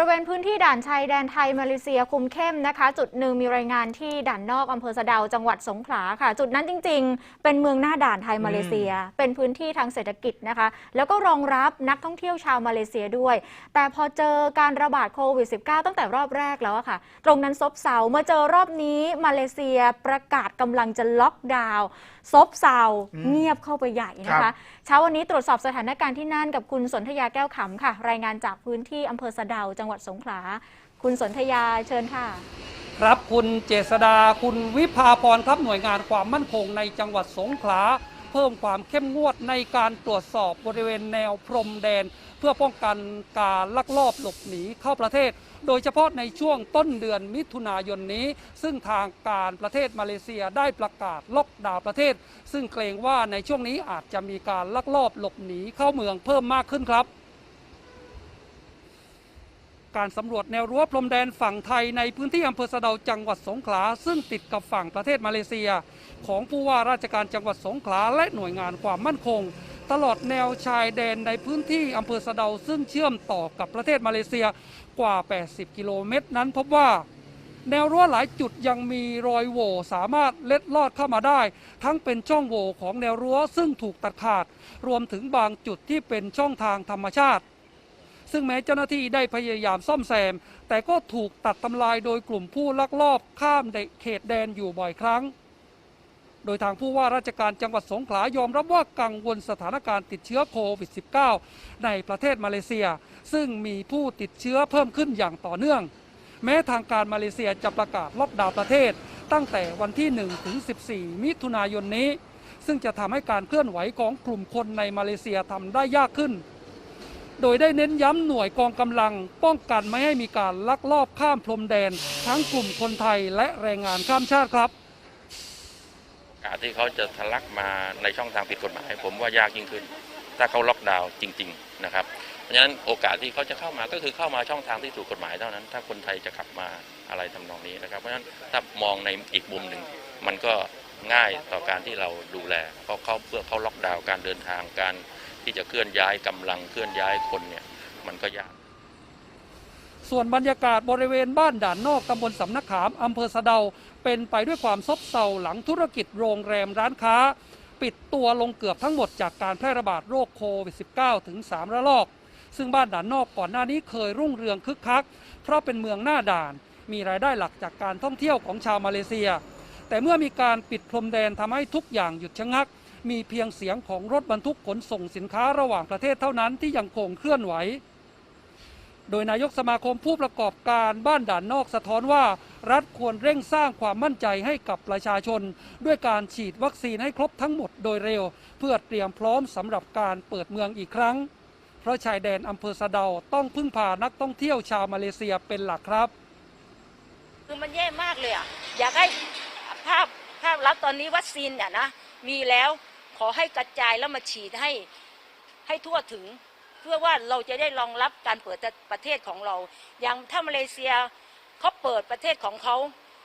บริเวณพื้นที่ด่านชายแดนไทยมาเลเซียคุมเข้มนะคะ จุดหนึ่งมีรายงานที่ด่านนอกอำเภอสะเดาจังหวัดสงขลาค่ะ จุดนั้นจริง ๆ เป็นเมืองหน้าด่านไทยมาเลเซีย เป็นพื้นที่ทางเศรษฐกิจนะคะ แล้วก็รองรับนักท่องเที่ยวชาวมาเลเซียด้วย แต่พอเจอการระบาดโควิด -19 ตั้งแต่รอบแรกแล้วอะค่ะ ตรงนั้นซบเซาเมื่อเจอรอบนี้มาเลเซียประกาศกำลังจะล็อกดาวน์ซบเซาอืมเงียบเข้าไปใหญ่นะครัคะบเช้าวันนี้ตรวจสอบสถานการณ์ที่นั่นกับคุณสนธยาแก้วขำค่ะ รายงานจากพื้นที่อำเภอสะเดาจังงหวัดสงขลา คุณสนธยาเชิญค่ะ ครับคุณเจษดาคุณวิภาพรครับหน่วยงานความมั่นคงในจังหวัดสงขลาเพิ่มความเข้มงวดในการตรวจสอบบริเวณแนวพรมแดน เพื่อป้องกันการลักลอบหลบหนีเข้าประเทศ โดยเฉพาะในช่วงต้นเดือนมิถุนายนนี้ ซึ่งทางการประเทศมาเลเซียได้ประกาศล็อกดาวน์ประเทศ ซึ่งเกรงว่าในช่วงนี้อาจจะมีการลักลอบหลบหนีเข้าเมืองเพิ่มมากขึ้นครับ การสำรวจแนวรั้วพรมแดนฝั่งไทยในพื้นที่อำเภอสะเดาจังหวัดสงขลา ซึ่งติดกับฝั่งประเทศมาเลเซีย ของผู้ว่าราชการจังหวัดสงขลาและหน่วยงานความมั่นคง ตลอดแนวชายแดนในพื้นที่อำเภอสะเดาซึ่งเชื่อมต่อกับประเทศมาเลเซียกว่า 80 กิโลเมตรนั้นพบว่าแนวรั้วหลายจุดยังมีรอยโหว่สามารถเล็ดลอดเข้ามาได้ ทั้งเป็นช่องโหว่ของแนวรั้วซึ่งถูกตัดขาด รวมถึงบางจุดที่เป็นช่องทางธรรมชาติ ซึ่งแม้เจ้าหน้าที่ได้พยายามซ่อมแซม แต่ก็ถูกตัดทำลายโดยกลุ่มผู้ลักลอบข้ามเขตแดนอยู่บ่อยครั้ง โดยทางผู้ว่าราชการจังหวัดสงขลายอมรับว่ากังวลสถานการณ์ติดเชื้อโควิด -19 ในประเทศมาเลเซีย ซึ่งมีผู้ติดเชื้อเพิ่มขึ้นอย่างต่อเนื่อง แม้ทางการมาเลเซียจะประกาศล็อกดาวน์ประเทศ ตั้งแต่วันที่1ถึง14 มิถุนายนนี้ซึ่งจะทำให้การเคลื่อนไหวของกลุ่มคนในมาเลเซียทำได้ยากขึ้น โดยได้เน้นย้ำหน่วยกองกำลัง ป้องกันไม่ให้มีการลักลอบข้ามพรมแดน ทั้งกลุ่มคนไทยและแรงงานข้ามชาติครับโอกาสที่เขาจะทะลักมาในช่องทางผิดกฎหมาย ผมว่ายากยิ่งขึ้น ถ้าเขาล็อกดาวน์จริง ๆ นะครับ เพราะฉะนั้นโอกาสที่เขาจะเข้ามาก็คือเข้ามาช่องทางที่ถูกกฎหมายเท่านั้น ถ้าคนไทยจะขับมาอะไรทำนองนี้นะครับ เพราะฉะนั้นถ้ามองในอีกมุมหนึ่งมันก็ง่ายต่อการที่เราดูแลเพราะเขาเพื่อเขาล็อกดาวน์การเดินทางการ ที่จะเคลื่อนย้ายกำลังเคลื่อนย้ายคนเนี่ยมันก็ยาก ส่วนบรรยากาศบริเวณบ้านด่านนอกตำบลสำนักขามอำเภอสะเดา เป็นไปด้วยความซบเซาหลังธุรกิจโรงแรมร้านค้า ปิดตัวลงเกือบทั้งหมดจากการแพร่ระบาดโรคโควิด -19 ถึง 3 ระลอก ซึ่งบ้านด่านนอกก่อนหน้านี้เคยรุ่งเรืองคึกคัก เพราะเป็นเมืองหน้าด่าน มีรายได้หลักจากการท่องเที่ยวของชาวมาเลเซีย แต่เมื่อมีการปิดพรมแดนทำให้ทุกอย่างหยุดชะงัก มีเพียงเสียงของรถบรรทุกขนส่งสินค้าระหว่างประเทศเท่านั้นที่ยังคงเคลื่อนไหว โดยนายกสมาคมผู้ประกอบการบ้านด่านนอกสะท้อนว่า รัฐควรเร่งสร้างความมั่นใจให้กับประชาชน ด้วยการฉีดวัคซีนให้ครบทั้งหมดโดยเร็ว เพื่อเตรียมพร้อมสำหรับการเปิดเมืองอีกครั้ง เพราะชายแดนอำเภอสะเดาต้องพึ่งพานักท่องเที่ยวชาวมาเลเซียเป็นหลักครับคือมันแย่มากเลยอะอยากให้ภาพภาพลับตอนนี้วัคซีนเนี่ยนะมีแล้ว ขอให้กระจายแล้วมาฉีดให้ให้ทั่วถึง เพื่อว่าเราจะได้รองรับการเปิดประเทศของเรา อย่างถ้ามาเลเซียเขาเปิดประเทศของเขา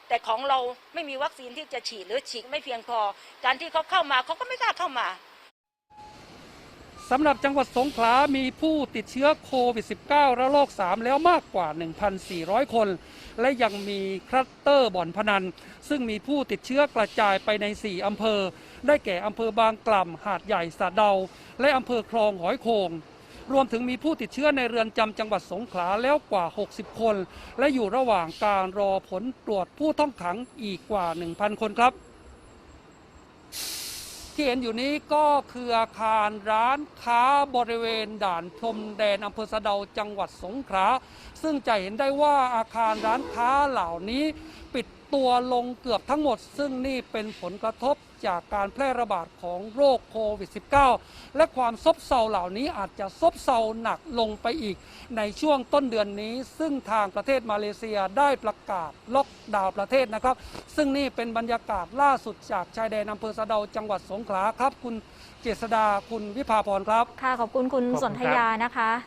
แต่ของเราไม่มีวัคซีนที่จะฉีดหรือฉีดไม่เพียงพอ การที่เขาเข้ามาเขาก็ไม่กล้าเข้ามา สำหรับจังหวัดสงขลามีผู้ติดเชื้อโควิด -19 ระลอก 3 แล้วมากกว่า 1,400 คน และยังมีคลัสเตอร์บ่อนพนัน ซึ่งมีผู้ติดเชื้อกระจายไปใน 4 อำเภอ ได้แก่อำเภอบางกล่ำหาดใหญ่สะเดา และอำเภอคลองหอยโขงรวมถึงมีผู้ติดเชื้อในเรือนจำจังหวัดสงขลาแล้วกว่า 60 คน และอยู่ระหว่างการรอผลตรวจผู้ต้องขังอีกกว่า 1,000 คนครับ ที่เห็นอยู่นี้ก็คืออาคารร้านค้าบริเวณด่านพรมแดนอำเภอสะเดาจังหวัดสงขลาซึ่งจะเห็นได้ว่าอาคารร้านค้าเหล่านี้ ปิดตัวลงเกือบทั้งหมด ซึ่งนี่เป็นผลกระทบ จากการแพร่ระบาดของโรคโควิด -19 และความซบเซาเหล่านี้อาจจะซบเซาหนักลงไปอีก ในช่วงต้นเดือนนี้ ซึ่งทางประเทศมาเลเซียได้ประกาศล็อกดาวน์ประเทศนะครับ ซึ่งนี่เป็นบรรยากาศล่าสุดจากชายแดนอำเภอสะเดาจังหวัดสงขลาครับ คุณเจษดาคุณวิภาพรครับ ค่ะ ขอบคุณคุณขอบคุณสนธยานะคะ